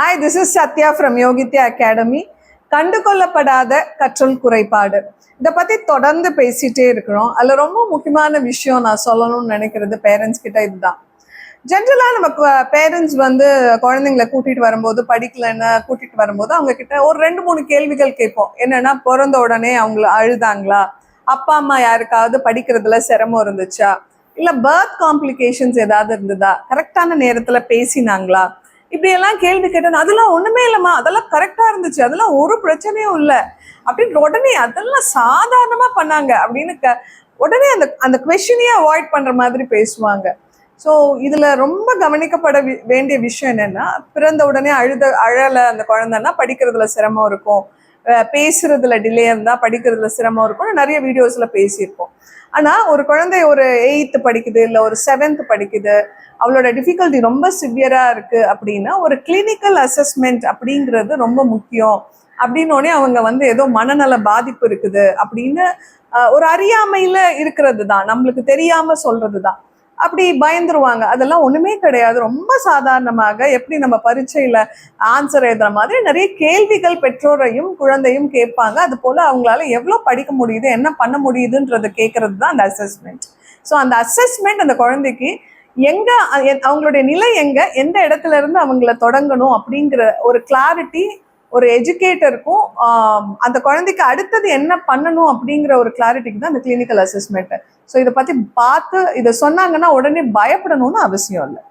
Hi this is Sathya from Yogithya academy கண்டுகொள்ளப்படாத கற்றல் குறைபாடு. இதை பற்றி தொடர்ந்து பேசிட்டே இருக்கிறோம். அதில் ரொம்ப முக்கியமான விஷயம் நான் சொல்லணும்னு நினைக்கிறது பேரண்ட்ஸ் கிட்ட இதுதான். ஜென்ரலாக நம்ம பேரண்ட்ஸ் வந்து குழந்தைங்கள கூட்டிட்டு வரும்போது படிக்கலைன்னு கூட்டிட்டு வரும்போது அவங்க கிட்ட ஒரு ரெண்டு மூணு கேள்விகள் கேட்போம். என்னன்னா பிறந்த உடனே அவங்கள அழுதாங்களா? அப்பா அம்மா யாருக்காவது படிக்கிறதுல சிரமம் இருந்துச்சா? இல்லை பர்த் காம்ப்ளிகேஷன்ஸ் ஏதாவது இருந்ததா? கரெக்டான நேரத்தில் பேசினாங்களா? இப்படி எல்லாம் கேள்வி கேட்டேன். அதெல்லாம் ஒண்ணுமே இல்லைம்மா. அதெல்லாம் கரெக்டா இருந்துச்சு. அதெல்லாம் ஒரு பிரச்சனையும் இல்லை. அப்படின்னு உடனே அதெல்லாம் சாதாரணமா பண்ணாங்க அப்படின்னு க- உடனே அந்த அந்த கொஷினையே அவாய்ட் பண்ற மாதிரி பேசுவாங்க. ஸோ இதுல ரொம்ப கவனிக்கப்பட வேண்டிய விஷயம் என்னன்னா பிறந்த உடனே அழுத அழல அந்த குழந்தைன்னா படிக்கிறதுல சிரமம் இருக்கும். பேசுறதுல டிலே இருந்தா படிக்கிறதுல சிரமம் இருக்கும். நிறைய வீடியோஸ்ல பேசியிருப்போம் ஆனா ஒரு குழந்தை ஒரு எயித்து படிக்குது இல்லை ஒரு செவன்த் படிக்குது அவளோட டிஃபிகல்ட்டி ரொம்ப சிவியரா இருக்கு அப்படின்னா ஒரு கிளினிக்கல் அசஸ்மெண்ட் அப்படிங்கிறது ரொம்ப முக்கியம். அப்படின்னோடனே அவங்க வந்து ஏதோ மனநல பாதிப்பு இருக்குது அப்படின்னு ஒரு அறியாமையில இருக்கிறது தான். நம்மளுக்கு தெரியாம சொல்றது தான். அப்படி பயந்துருவாங்க. அதெல்லாம் ஒண்ணுமே கிடையாது. ரொம்ப சாதாரணமாக எப்படி நம்ம பரீட்சையில ஆன்சர் எழுதுற மாதிரி நிறைய கேள்விகள் பெற்றோரையும் குழந்தையும் கேட்பாங்க. அது போல அவங்களால எவ்வளவு படிக்க முடியுது என்ன பண்ண முடியுதுன்றதை கேட்கறது தான் அந்த அசஸ்மெண்ட் ஸோ அந்த அசஸ்மெண்ட் அந்த குழந்தைக்கு எங்க அவங்களுடைய நிலை எங்க எந்த இடத்துல இருந்து அவங்கள தொடங்கணும் அப்படிங்கிற ஒரு கிளாரிட்டி ஒரு எஜுகேட்டருக்கும் அந்த குழந்தைக்கு அடுத்தது என்ன பண்ணணும் அப்படிங்கிற ஒரு கிளாரிட்டிக்கு தான் அந்த கிளினிக்கல் அசஸ்மெண்ட் ஸோ இதை பத்தி பார்த்து இதை சொன்னாங்கன்னா உடனே பயப்படணும்னு அவசியம் இல்லை.